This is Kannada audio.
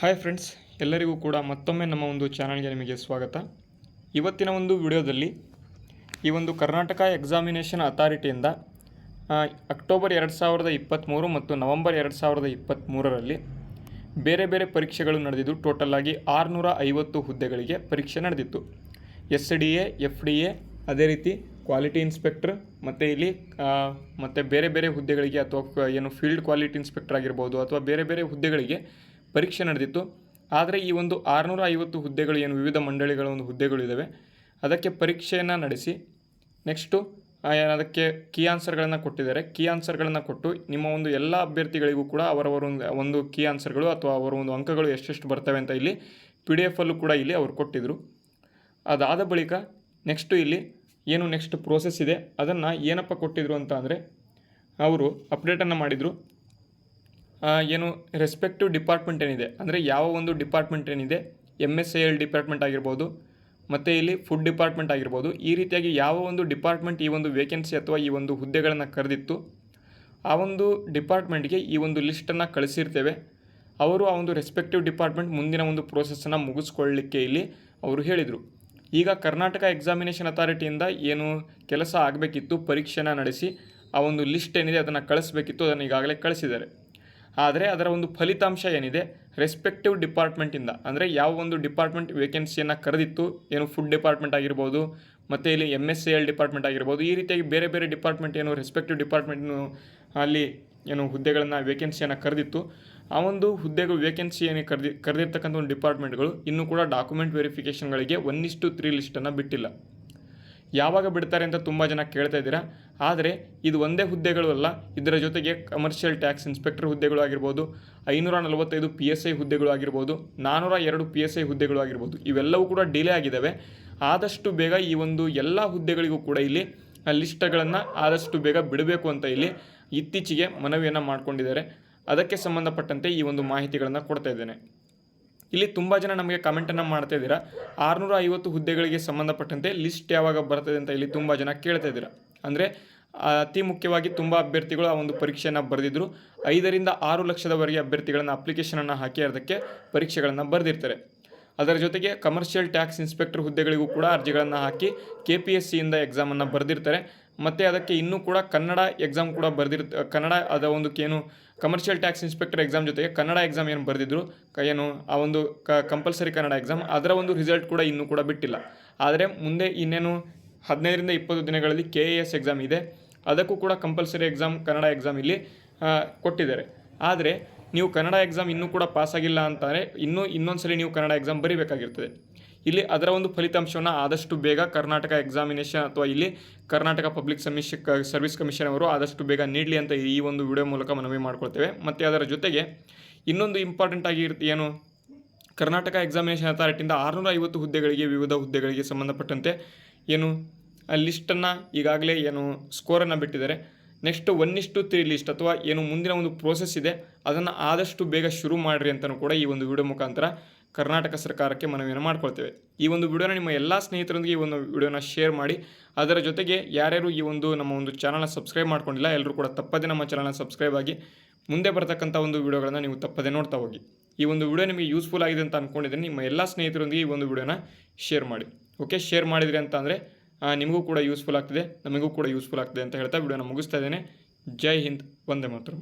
ಹಾಯ್ ಫ್ರೆಂಡ್ಸ್ ಎಲ್ಲರಿಗೂ ಕೂಡ ಮತ್ತೊಮ್ಮೆ ನಮ್ಮ ಒಂದು ಚಾನಲ್ಗೆ ನಿಮಗೆ ಸ್ವಾಗತ. ಇವತ್ತಿನ ಒಂದು ವಿಡಿಯೋದಲ್ಲಿ ಈ ಒಂದು ಕರ್ನಾಟಕ ಎಕ್ಸಾಮಿನೇಷನ್ ಅಥಾರಿಟಿಯಿಂದ ಅಕ್ಟೋಬರ್ ಎರಡು ಸಾವಿರದ ಇಪ್ಪತ್ತ್ಮೂರು ಮತ್ತು ನವಂಬರ್ ಎರಡು ಸಾವಿರದ ಇಪ್ಪತ್ತ್ಮೂರರಲ್ಲಿ ಬೇರೆ ಬೇರೆ ಪರೀಕ್ಷೆಗಳು ನಡೆದಿದ್ದು ಟೋಟಲ್ ಆಗಿ ಆರುನೂರ ಐವತ್ತು ಹುದ್ದೆಗಳಿಗೆ ಪರೀಕ್ಷೆ ನಡೆದಿತ್ತು. S D A F D A ಅದೇ ರೀತಿ ಕ್ವಾಲಿಟಿ ಇನ್ಸ್ಪೆಕ್ಟ್ರ್ ಮತ್ತು ಇಲ್ಲಿ ಮತ್ತು ಬೇರೆ ಬೇರೆ ಹುದ್ದೆಗಳಿಗೆ ಅಥವಾ ಏನು ಫೀಲ್ಡ್ ಕ್ವಾಲಿಟಿ ಇನ್ಸ್ಪೆಕ್ಟರ್ ಆಗಿರ್ಬೋದು ಅಥವಾ ಬೇರೆ ಬೇರೆ ಹುದ್ದೆಗಳಿಗೆ ಪರೀಕ್ಷೆ ನಡೆದಿತ್ತು. ಆದರೆ ಈ ಒಂದು ಆರುನೂರ ಐವತ್ತು ಹುದ್ದೆಗಳು ಏನು ವಿವಿಧ ಮಂಡಳಿಗಳ ಒಂದು ಹುದ್ದೆಗಳು ಇದ್ದಾವೆ ಅದಕ್ಕೆ ಪರೀಕ್ಷೆಯನ್ನು ನಡೆಸಿ ನೆಕ್ಸ್ಟು ಅದಕ್ಕೆ ಕೀ ಆನ್ಸರ್ಗಳನ್ನು ಕೊಟ್ಟಿದ್ದಾರೆ. ಕೀ ಆನ್ಸರ್ಗಳನ್ನು ಕೊಟ್ಟು ನಿಮ್ಮ ಒಂದು ಎಲ್ಲ ಅಭ್ಯರ್ಥಿಗಳಿಗೂ ಕೂಡ ಅವರವರ ಒಂದು ಕೀ ಆನ್ಸರ್ಗಳು ಅಥವಾ ಅವರ ಒಂದು ಅಂಕಗಳು ಎಷ್ಟೆಷ್ಟು ಬರ್ತವೆ ಅಂತ ಇಲ್ಲಿ ಪಿ ಡಿ ಎಫಲ್ಲೂ ಕೂಡ ಇಲ್ಲಿ ಅವರು ಕೊಟ್ಟಿದ್ದರು ಅದಾದ ಬಳಿಕ ನೆಕ್ಸ್ಟು ಇಲ್ಲಿ ಏನು ನೆಕ್ಸ್ಟ್ ಪ್ರೋಸೆಸ್ ಇದೆ. ಅದನ್ನು ಏನಪ್ಪ ಕೊಟ್ಟಿದ್ರು ಅಂತ ಅಂದರೆ, ಅವರು ಅಪ್ಡೇಟನ್ನು ಮಾಡಿದರು. ಏನು ರೆಸ್ಪೆಕ್ಟಿವ್ ಡಿಪಾರ್ಟ್ಮೆಂಟ್ ಏನಿದೆ? ಅಂದರೆ ಯಾವ ಒಂದು ಡಿಪಾರ್ಟ್ಮೆಂಟ್ ಏನಿದೆ? M S A L department ಆಗಿರ್ಬೋದು, ಮತ್ತು ಇಲ್ಲಿ ಫುಡ್ ಡಿಪಾರ್ಟ್ಮೆಂಟ್ ಆಗಿರ್ಬೋದು, ಈ ರೀತಿಯಾಗಿ ಯಾವ ಒಂದು ಡಿಪಾರ್ಟ್ಮೆಂಟ್ ಈ ಒಂದು ವೇಕೆನ್ಸಿ ಅಥವಾ ಈ ಒಂದು ಹುದ್ದೆಗಳನ್ನು ಕರೆದಿತ್ತು, ಆ ಒಂದು ಡಿಪಾರ್ಟ್ಮೆಂಟ್ಗೆ ಈ ಒಂದು ಲಿಸ್ಟನ್ನು ಕಳಿಸಿರ್ತೇವೆ. ಅವರು ಆ ಒಂದು ರೆಸ್ಪೆಕ್ಟಿವ್ ಡಿಪಾರ್ಟ್ಮೆಂಟ್ ಮುಂದಿನ ಒಂದು ಪ್ರೋಸೆಸ್ಸನ್ನು ಮುಗಿಸ್ಕೊಳ್ಳಿಕ್ಕೆ ಇಲ್ಲಿ ಅವರು ಹೇಳಿದರು. ಈಗ ಕರ್ನಾಟಕ ಎಕ್ಸಾಮಿನೇಷನ್ ಅಥಾರಿಟಿಯಿಂದ ಏನು ಕೆಲಸ ಆಗಬೇಕಿತ್ತು, ಪರೀಕ್ಷೆನ ನಡೆಸಿ ಆ ಒಂದು ಲಿಸ್ಟ್ ಏನಿದೆ ಅದನ್ನು ಕಳಿಸ್ಬೇಕಿತ್ತು, ಅದನ್ನು ಈಗಾಗಲೇ ಕಳಿಸಿದ್ದಾರೆ. ಆದರೆ ಅದರ ಒಂದು ಫಲಿತಾಂಶ ಏನಿದೆ? ರೆಸ್ಪೆಕ್ಟಿವ್ ಡಿಪಾರ್ಟ್ಮೆಂಟಿಂದ ಅಂದರೆ ಯಾವ ಒಂದು ಡಿಪಾರ್ಟ್ಮೆಂಟ್ ವೇಕೆನ್ಸಿಯನ್ನು ಕರೆದಿತ್ತು, ಏನು ಫುಡ್ ಡಿಪಾರ್ಟ್ಮೆಂಟ್ ಆಗಿರ್ಬೋದು, ಮತ್ತು ಇಲ್ಲಿ M S C L department ಆಗಿರ್ಬೋದು, ಈ ರೀತಿಯಾಗಿ ಬೇರೆ ಬೇರೆ ಡಿಪಾರ್ಟ್ಮೆಂಟ್ ಏನು ರೆಸ್ಪೆಕ್ಟಿವ್ ಡಿಪಾರ್ಟ್ಮೆಂಟ್ನು ಅಲ್ಲಿ ಏನು ಹುದ್ದೆಗಳನ್ನು ವೇಕೆನ್ಸಿಯನ್ನು ಕರೆದಿತ್ತು. ಆ ಒಂದು ಹುದ್ದೆಗಳು ವೇಕೆನ್ಸಿ ಏನು ಕರೆದಿ, ಕರೆದಿರ್ತಕ್ಕಂಥ ಒಂದು ಡಿಪಾರ್ಟ್ಮೆಂಟ್ಗಳು ಇನ್ನೂ ಕೂಡ ಡಾಕ್ಯುಮೆಂಟ್ ವೆರಿಫಿಕೇಷನ್ಗಳಿಗೆ ಒನ್ ಇಷ್ಟು ತ್ರೀ ಲಿಸ್ಟನ್ನು ಬಿಟ್ಟಿಲ್ಲ. ಯಾವಾಗ ಬಿಡ್ತಾರೆ ಅಂತ ತುಂಬ ಜನ ಕೇಳ್ತಾ ಇದ್ದೀರಾ? ಆದರೆ ಇದು ಒಂದೇ ಹುದ್ದೆಗಳು ಅಲ್ಲ, ಇದರ ಜೊತೆಗೆ ಕಮರ್ಷಿಯಲ್ ಟ್ಯಾಕ್ಸ್ ಇನ್ಸ್ಪೆಕ್ಟರ್ ಹುದ್ದೆಗಳು ಆಗಿರ್ಬೋದು ಐನೂರ ನಲವತ್ತೈದು ಪಿ ಎಸ್ ಐ ಹುದ್ದೆಗಳು ಆಗಿರ್ಬೋದು ನಾನ್ನೂರ ಎರಡು ಪಿ ಎಸ್ ಐ ಹುದ್ದೆಗಳು ಆಗಿರ್ಬೋದು, ಇವೆಲ್ಲವೂ ಕೂಡ ಡಿಲೇ ಆಗಿದ್ದಾವೆ ಆದಷ್ಟು ಬೇಗ ಈ ಒಂದು ಎಲ್ಲ ಹುದ್ದೆಗಳಿಗೂ ಕೂಡ ಇಲ್ಲಿ ಲಿಸ್ಟ್ಗಳನ್ನು ಆದಷ್ಟು ಬೇಗ ಬಿಡಬೇಕು ಅಂತ ಇಲ್ಲಿ ಇತ್ತೀಚೆಗೆ ಮನವಿಯನ್ನು ಮಾಡಿಕೊಂಡಿದ್ದಾರೆ. ಅದಕ್ಕೆ ಸಂಬಂಧಪಟ್ಟಂತೆ ಈ ಒಂದು ಮಾಹಿತಿಗಳನ್ನು ಕೊಡ್ತಾ ಇದ್ದೇನೆ. ಇಲ್ಲಿ ತುಂಬ ಜನ ನಮಗೆ ಕಮೆಂಟನ್ನು ಮಾಡ್ತಾ ಇದ್ದೀರಾ. ಆರುನೂರ ಐವತ್ತು ಹುದ್ದೆಗಳಿಗೆ ಸಂಬಂಧಪಟ್ಟಂತೆ ಲಿಸ್ಟ್ ಯಾವಾಗ ಬರ್ತದೆ ಅಂತ ಇಲ್ಲಿ ತುಂಬ ಜನ ಕೇಳ್ತಾ ಇದ್ದೀರಾ. ಅಂದರೆ ಅತಿ ಮುಖ್ಯವಾಗಿ ತುಂಬ ಅಭ್ಯರ್ಥಿಗಳು ಆ ಒಂದು ಪರೀಕ್ಷೆಯನ್ನು ಬರೆದಿದ್ದರು ಐದರಿಂದ ಆರು ಲಕ್ಷದವರೆಗೆ ಅಭ್ಯರ್ಥಿಗಳನ್ನು ಅಪ್ಲಿಕೇಶನನ್ನು ಹಾಕಿ ಅದಕ್ಕೆ ಪರೀಕ್ಷೆಗಳನ್ನು ಬರೆದಿರ್ತಾರೆ. ಅದರ ಜೊತೆಗೆ ಕಮರ್ಷಿಯಲ್ ಟ್ಯಾಕ್ಸ್ ಇನ್ಸ್ಪೆಕ್ಟರ್ ಹುದ್ದೆಗಳಿಗೂ ಕೂಡ ಅರ್ಜಿಗಳನ್ನು ಹಾಕಿ ಕೆ ಪಿ ಎಸ್ ಸಿಯಿಂದ ಎಕ್ಸಾಮನ್ನು ಬರೆದಿರ್ತಾರೆ. ಮತ್ತು ಅದಕ್ಕೆ ಇನ್ನೂ ಕೂಡ ಕನ್ನಡ ಎಕ್ಸಾಮ್ ಕೂಡ ಬರೆದಿರ್ ಕನ್ನಡ ಅದ ಒಂದು ಏನು ಕಮರ್ಷಿಯಲ್ ಟ್ಯಾಕ್ಸ್ ಇನ್ಸ್ಪೆಕ್ಟರ್ ಎಕ್ಸಾಮ್ ಜೊತೆಗೆ ಕನ್ನಡ ಎಕ್ಸಾಮ್ ಏನು ಬರೆದಿದ್ರು ಏನು ಆ ಒಂದು ಕ ಕಂಪಲ್ಸರಿ ಕನ್ನಡ ಎಕ್ಸಾಮ್ ಅದರ ಒಂದು ರಿಸಲ್ಟ್ ಕೂಡ ಇನ್ನೂ ಕೂಡ ಬಿಟ್ಟಿಲ್ಲ. ಆದರೆ ಮುಂದೆ ಇನ್ನೇನು ಹದಿನೈದರಿಂದ ಇಪ್ಪತ್ತು ದಿನಗಳಲ್ಲಿ ಕೆ ಎ ಎಸ್ ಎಕ್ಸಾಮ್ ಇದೆ. ಅದಕ್ಕೂ ಕೂಡ ಕಂಪಲ್ಸರಿ ಎಕ್ಸಾಮ್ ಕನ್ನಡ ಎಕ್ಸಾಮ್ ಇಲ್ಲಿ ಕೊಟ್ಟಿದ್ದಾರೆ. ಆದರೆ ನೀವು ಕನ್ನಡ ಎಕ್ಸಾಮ್ ಇನ್ನೂ ಕೂಡ ಪಾಸಾಗಿಲ್ಲ ಅಂತಾರೆ, ಇನ್ನೂ ಇನ್ನೊಂದು ಸಲ ನೀವು ಕನ್ನಡ ಎಕ್ಸಾಮ್ ಬರೀಬೇಕಾಗಿರ್ತದೆ. ಇಲ್ಲಿ ಅದರ ಒಂದು ಫಲಿತಾಂಶವನ್ನು ಆದಷ್ಟು ಬೇಗ ಕರ್ನಾಟಕ ಎಕ್ಸಾಮಿನೇಷನ್ ಅಥವಾ ಇಲ್ಲಿ ಕರ್ನಾಟಕ ಪಬ್ಲಿಕ್ ಸಮಿಷ ಸರ್ವಿಸ್ ಕಮಿಷನ್ ಅವರು ಆದಷ್ಟು ಬೇಗ ನೀಡಲಿ ಅಂತ ಈ ಒಂದು ವಿಡಿಯೋ ಮೂಲಕ ಮನವಿ ಮಾಡ್ಕೊಳ್ತೇವೆ. ಮತ್ತು ಅದರ ಜೊತೆಗೆ ಇನ್ನೊಂದು ಇಂಪಾರ್ಟೆಂಟ್ ಆಗಿ ಏನು, ಕರ್ನಾಟಕ ಎಕ್ಸಾಮಿನೇಷನ್ ಅಥಾರಿಟಿಯಿಂದ ಆರುನೂರ ಐವತ್ತು ಹುದ್ದೆಗಳಿಗೆ, ವಿವಿಧ ಹುದ್ದೆಗಳಿಗೆ ಸಂಬಂಧಪಟ್ಟಂತೆ ಏನು ಲಿಸ್ಟನ್ನು ಈಗಾಗಲೇ ಏನು ಸ್ಕೋರನ್ನು ಬಿಟ್ಟಿದ್ದಾರೆ. ನೆಕ್ಸ್ಟ್ ಒನ್ ಇಷ್ಟು ತ್ರೀ ಲಿಸ್ಟ್ ಅಥವಾ ಏನು, ಮುಂದಿನ ಒಂದು ಪ್ರೋಸೆಸ್ ಇದೆ. ಅದನ್ನು ಆದಷ್ಟು ಬೇಗ ಶುರು ಮಾಡಿರಿ ಅಂತಲೂ ಕೂಡ ಈ ಒಂದು ವಿಡಿಯೋ ಮುಖಾಂತರ ಕರ್ನಾಟಕ ಸರ್ಕಾರಕ್ಕೆ ಮನವಿಯನ್ನು ಮಾಡ್ಕೊಳ್ತೇವೆ. ಈ ಒಂದು ವಿಡಿಯೋನ ನಿಮ್ಮ ಎಲ್ಲ ಸ್ನೇಹಿತರೊಂದಿಗೆ ಈ ಒಂದು ವಿಡಿಯೋನ ಶೇರ್ ಮಾಡಿ, ಅದರ ಜೊತೆಗೆ ಯಾರ್ಯಾರು ಈ ಒಂದು ನಮ್ಮ ಒಂದು ಚಾನಲ್ನ ಸಬ್ಸ್ಕ್ರೈಬ್ ಮಾಡ್ಕೊಂಡಿಲ್ಲ, ಎಲ್ಲರೂ ಕೂಡ ತಪ್ಪದೇ ನಮ್ಮ ಚಾನಲ್ನ ಸಬ್ಸ್ಕ್ರೈಬ್ ಆಗಿ ಮುಂದೆ ಬರತಕ್ಕಂಥ ಒಂದು ವಿಡಿಯೋಗಳನ್ನು ನೀವು ತಪ್ಪದೇ ನೋಡ್ತಾ ಹೋಗಿ. ಈ ಒಂದು ವಿಡಿಯೋ ನಿಮಗೆ ಯೂಸ್ಫುಲ್ ಆಗಿದೆ ಅಂತ ಅಂದ್ಕೊಂಡಿದ್ದೀನಿ ನಿಮ್ಮ ಎಲ್ಲ ಸ್ನೇಹಿತರೊಂದಿಗೆ ಈ ಒಂದು ವಿಡಿಯೋನ ಶೇರ್ ಮಾಡಿ. ಓಕೆ ಶೇರ್ ಮಾಡಿದ್ರಿ ಅಂತ ಅಂದರೆ ನಿಮಗೂ ಕೂಡ ಯೂಸ್ಫುಲ್ ಆಗ್ತಿದೆ, ನಮಗೂ ಕೂಡ ಯೂಸ್ಫುಲ್ ಆಗ್ತಿದೆ ಅಂತ ಹೇಳ್ತಾ ವಿಡಿಯೋನ ಮುಗಿಸ್ತಾ ಇದ್ದೇನೆ. ಜೈ ಹಿಂದ್, ವಂದೇ ಮಾತರಂ.